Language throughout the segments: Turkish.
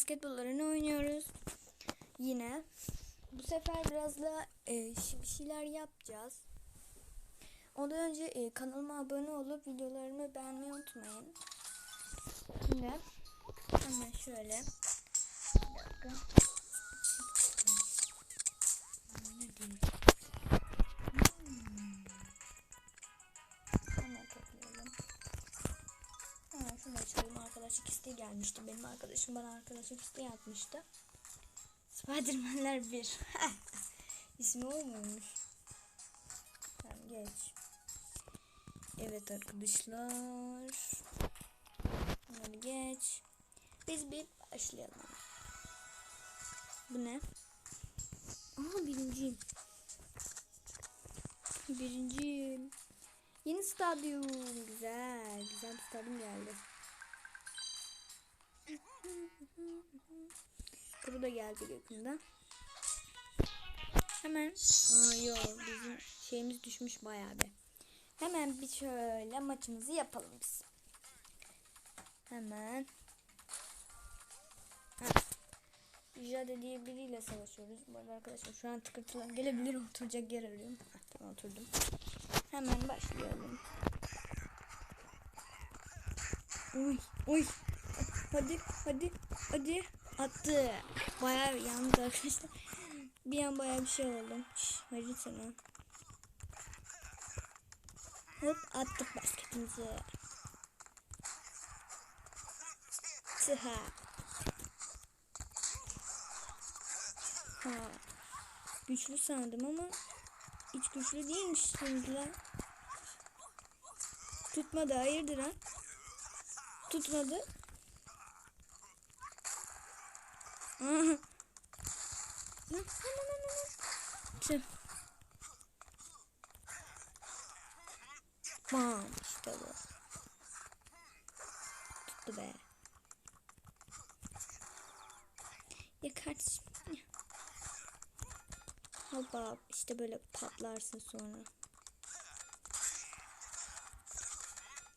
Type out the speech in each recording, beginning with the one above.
basketbollarını oynuyoruz. Yine. Bu sefer biraz da e, bir şeyler yapacağız. Ondan önce e, kanalıma abone olup videolarımı beğenmeyi unutmayın. Şimdi hemen şöyle. Bir dakika. Gelmişti. Benim arkadaşım bana arkadaşlık isteği atmıştı. Spiderman'ler 1. İsmi o muymuş? Tamam geç. Evet arkadaşlar. Bunları geç. Biz bir başlayalım. Bu ne? Aa birinciyim. Birinciyim. Yeni stadyum. Güzel. Güzel bir stadyum geldi. Da geldi yakında. Hemen. Aa yok bizim şeyimiz düşmüş bayağı bir. Hemen bir şöyle maçımızı yapalım biz. Hemen. Jade diye biriyle savaşıyoruz. Bu arada arkadaşlar şu an tıkırtılar gelebilir oturacak yer arıyorum. Tamam oturdum. Hemen başlayalım. Uy uy. Hadi hadi hadi. Attı. Bayağı yalnız arkadaşlar. Bir an bayağı bir şey oldu. Hadi sana. Hop attık basketimizi. Sıha. Ha. Güçlü sandım ama hiç güçlü değilmiş şimdiler. Tutmadı hayırdır ha? Tutmadı. Bam işte bu. Tuttu be. Ya kardeşim. Hoppa işte böyle patlarsın sonra.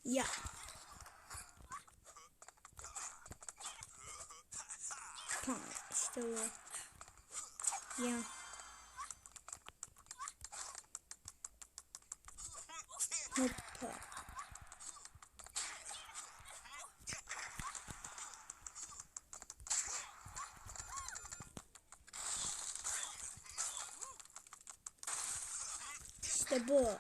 Ya. Tamam işte bu. Ya. Hoppa. İşte bu.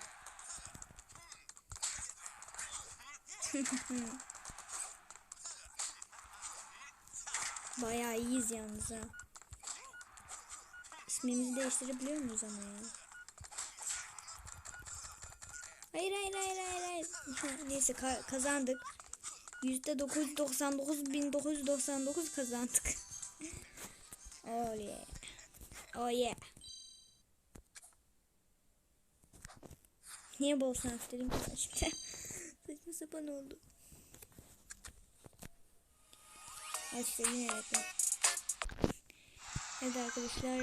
Bayağı iyiyiz yalnız ha. İsmimizi değiştirebiliyor muyuz ama ya? Hayır hayır hayır hayır hayır. Neyse ka- kazandık. Yüzde 999.999 kazandık. oh yeah. Oh yeah. Niye bol şans dedim ki şimdi. Saçma sapan oldu. İşte yine reklam. Evet arkadaşlar.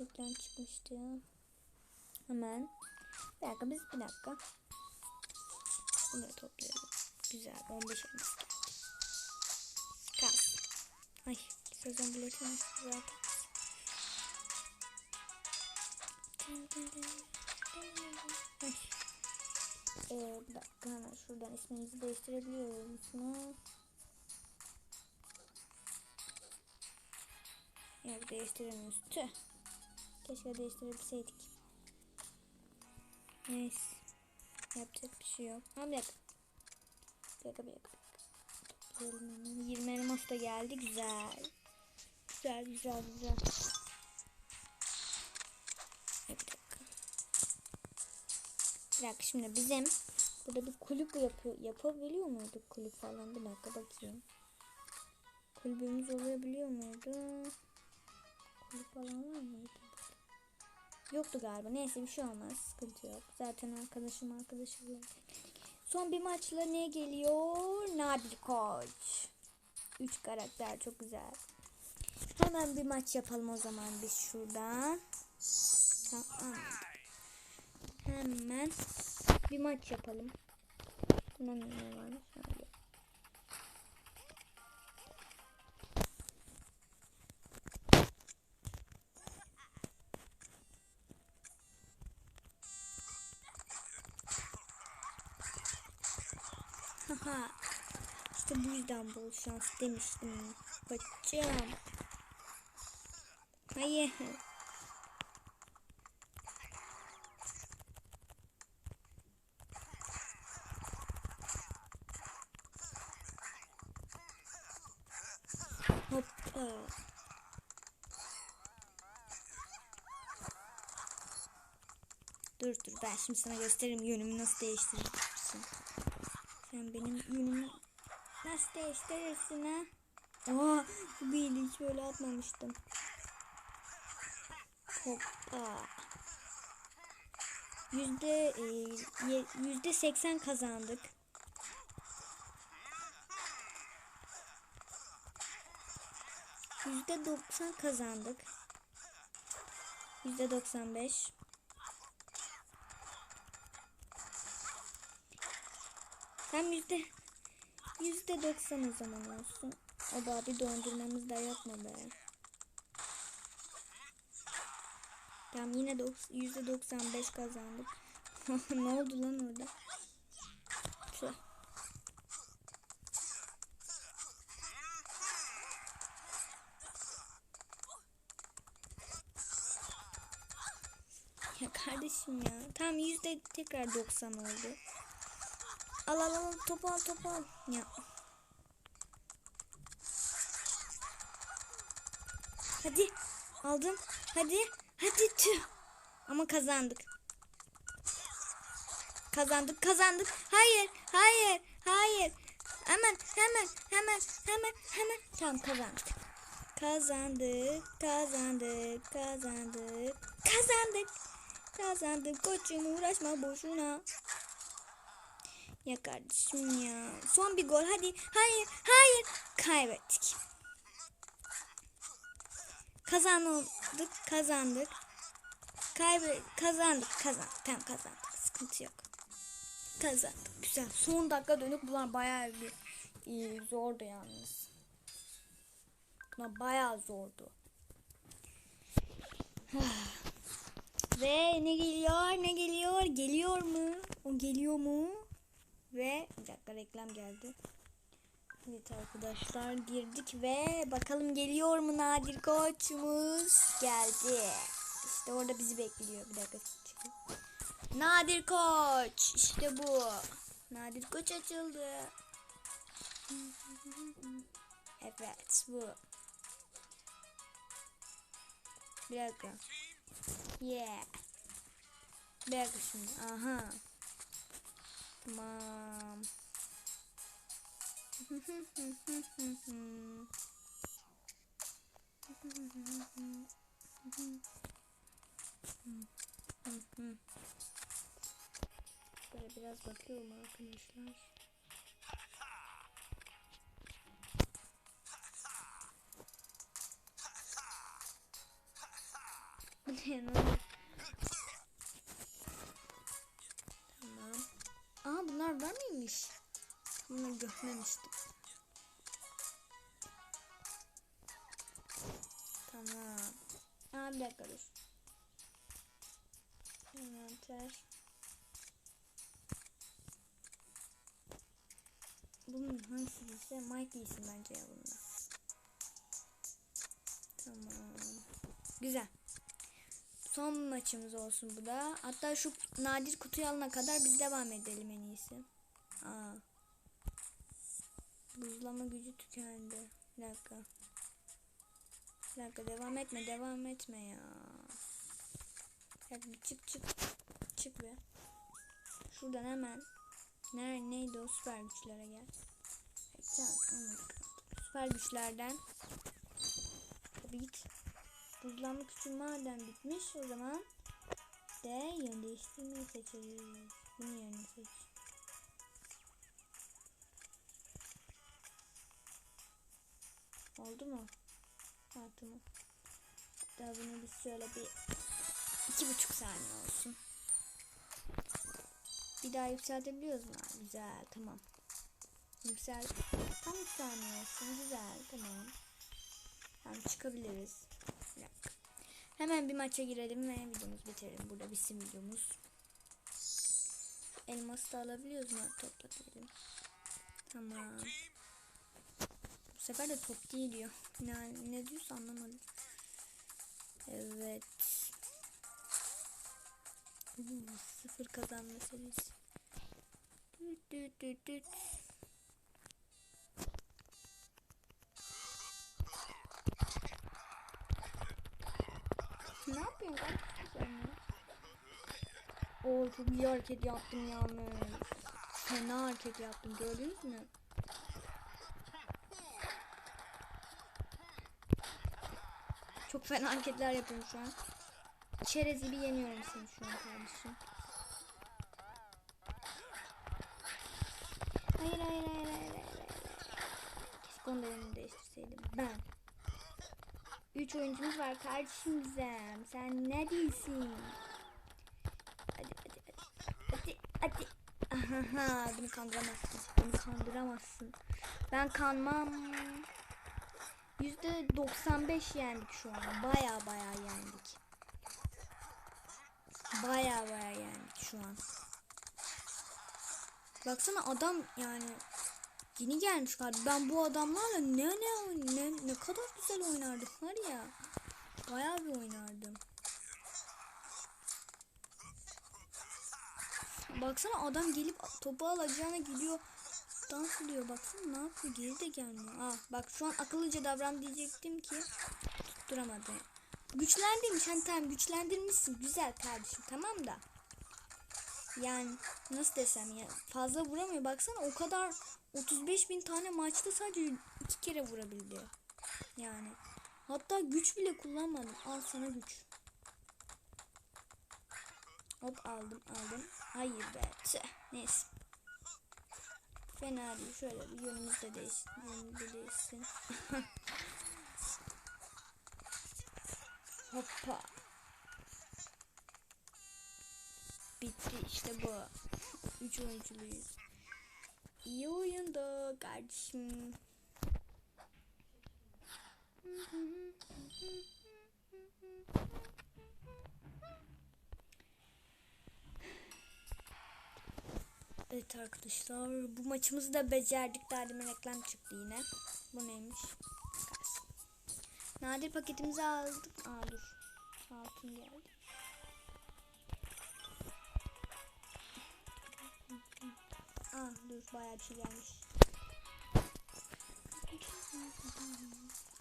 Reklam çıkmıştı. Hemen. Bir dakika biz bir dakika. Bunları toplayalım. Güzel 15 elmas geldi. Kas. Ay sözden biletini zaten. Ay. Ee, bir dakika hemen şuradan isminizi değiştirebiliyor musunuz? Yok değiştiremiyoruz. Tüh. Keşke değiştirebilseydik. Neyse. Yapacak bir şey yok. Ha bir dakika. Bir dakika bir dakika. Toplayalım hemen. 20 elmas da geldi. Güzel. Güzel güzel güzel. Bir dakika. Bir dakika şimdi bizim burada bir kulüp yapıyor, yapabiliyor muyduk kulüp falan? Bir dakika bakayım. Kulübümüz olabiliyor muydu? Kulüp falan var mıydı? Yoktu galiba. Neyse bir şey olmaz. Sıkıntı yok. Zaten arkadaşım arkadaşım. Son bir maçla ne geliyor? Nabil Koç. Üç karakter çok güzel. Hemen bir maç yapalım o zaman biz şuradan. Tamam. Hemen bir maç yapalım. Ne varmış? İşte bu yüzden bol şans demiştim. Kaçacağım. Hayır. Hoppa. Dur dur ben şimdi sana gösteririm yönümü nasıl değiştirirsin. Sen benim yönümü nasıl değiştirirsin ha? Aa, bu hiç böyle atmamıştım. Hoppa. Yüzde e, yüzde seksen kazandık. Yüzde doksan kazandık. Yüzde doksan beş. Tam yüzde yüzde doksan o zaman olsun. O da bir dondurmamız da yok mu be? Tamam yine yüzde doksan beş kazandık. ne oldu lan orada? Tüh. Ya kardeşim ya. Tamam yüzde tekrar 90 oldu. Al al al topu al topu al. Ya. Hadi aldım. Hadi hadi tüh. Ama kazandık. Kazandık kazandık. Hayır hayır hayır. Hemen hemen hemen hemen hemen. Tamam kazandık. Kazandık kazandık kazandık kazandık. Kazandık koçum uğraşma boşuna. Ya kardeşim ya. Son bir gol hadi. Hayır hayır. Kaybettik. Kazandık kazandık. Kaybe kazandık kazandık. Tamam kazandık. Sıkıntı yok. Kazandık. Güzel. Son dakika dönük bunlar bayağı bir iyi, zordu yalnız. Bunlar bayağı zordu. Ve ne geliyor? Ne geliyor? Geliyor mu? O geliyor mu? Ve bir dakika reklam geldi. Evet arkadaşlar girdik ve bakalım geliyor mu Nadir koçumuz? Geldi. İşte orada bizi bekliyor. Bir dakika. Nadir koç. İşte bu. Nadir koç açıldı. Evet bu. Bir dakika. Yeah. Bir dakika şimdi. Aha. Tamam. Böyle biraz bakıyorum arkadaşlar. Bu Aa bir dakika dur. Envanter. Bunun hangisi ise Mike giysin bence ya bunda. Tamam. Güzel. Son maçımız olsun bu da. Hatta şu nadir kutuyu alana kadar biz devam edelim en iyisi. Aa. Buzlama gücü tükendi. Bir dakika. Bir dakika devam etme devam etme ya. Bir çık çık. Çık be. Şuradan hemen. Nerede neydi o süper güçlere gel. Sen Süper güçlerden. Tabii git. Buzlanma gücü madem bitmiş o zaman de yön değiştirmeyi seçeriz. Bunu yerini seç. Oldu mu? Ha tamam. Daha bunu biz şöyle bir iki buçuk saniye olsun. Bir daha yükseltebiliyoruz mu? Güzel tamam. Yüksel. Tam bir saniye olsun. Güzel tamam. Tamam çıkabiliriz. Bir. Hemen bir maça girelim ve videomuzu bitirelim. Burada bizim videomuz. Elması da alabiliyoruz mu? Toplatabilirim. Tamam. Sefer de top değil diyor. Ne, ne diyorsa anlamadım. Evet. Hmm, sıfır kazanma serisi. Düt düt düt düt. Ne yapıyorsun? Oo çok iyi hareket yaptım yalnız. Fena hareket yaptım gördünüz mü? Çok fena hareketler yapıyorum şu an. Çerez gibi yeniyorum seni şu an kardeşim. Hayır hayır hayır hayır hayır. Keşke onu da yerini değiştirseydim. Ben. Üç oyuncumuz var kardeşim Gizem. Sen ne diyorsun? Hadi hadi hadi. Hadi hadi. Ahaha, beni kandıramazsın. Beni kandıramazsın. Ben kanmam. Yüzde 95 yendik şu an. Baya baya yendik. Baya baya yendik şu an. Baksana adam yani yeni gelmiş galiba. Ben bu adamlarla ne ne ne ne kadar güzel oynardık var ya. Baya bir oynardım. Baksana adam gelip topu alacağına gidiyor. Dans ediyor. Baksana ne yapıyor. Geri de gelmiyor. Ah bak şu an akıllıca davran diyecektim ki tutturamadı. Güçlendirmiş. Hani tamam güçlendirmişsin. Güzel kardeşim tamam da. Yani nasıl desem ya fazla vuramıyor. Baksana o kadar 35 bin tane maçta sadece iki kere vurabildi. Yani hatta güç bile kullanmadım. Al sana güç. Hop aldım aldım. Hayır be. Neyse. Fena değil. Şöyle bir yönümüz de değişsin. Yönümüz de değişsin. Hoppa. Bitti işte bu. Üç oyunculuyuz. İyi oyunda kardeşim. Evet arkadaşlar bu maçımızı da becerdik. Daha demin reklam çıktı yine. Bu neymiş? Nadir paketimizi aldık. Aa dur. Altın geldi. Aa dur bayağı bir şey gelmiş.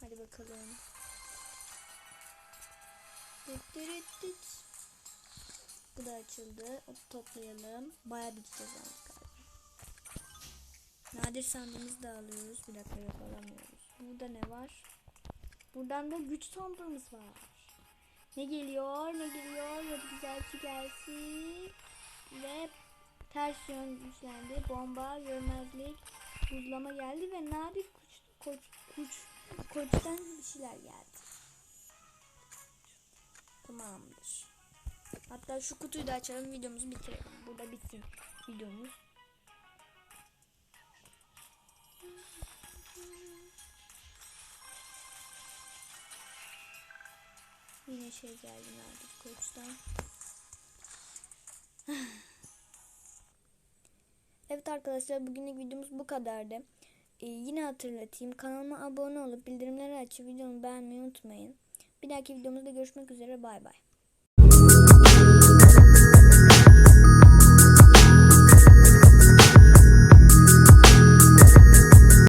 Hadi bakalım. Dıt. Bu da açıldı. Toplayalım. Bayağı bir cüce aldık galiba. Nadir sandığımızı da alıyoruz. Bir dakika yok alamıyoruz. Burada ne var? Buradan da güç sandığımız var. Ne geliyor? Ne geliyor? Hadi güzel şey gelsin. Ve ters yön güçlendi. Bomba, görmezlik, buzlama geldi ve nadir kuş, koç, kuş, koçtan bir şeyler geldi. Tamamdır. Hatta şu kutuyu da açalım videomuzu bitirelim. Burada bitsin videomuz. Yine şey geldi Nadir Koç'tan. evet arkadaşlar bugünlük videomuz bu kadardı. Ee, yine hatırlatayım. Kanalıma abone olup bildirimleri açıp videomu beğenmeyi unutmayın. Bir dahaki videomuzda görüşmek üzere. Bay bay.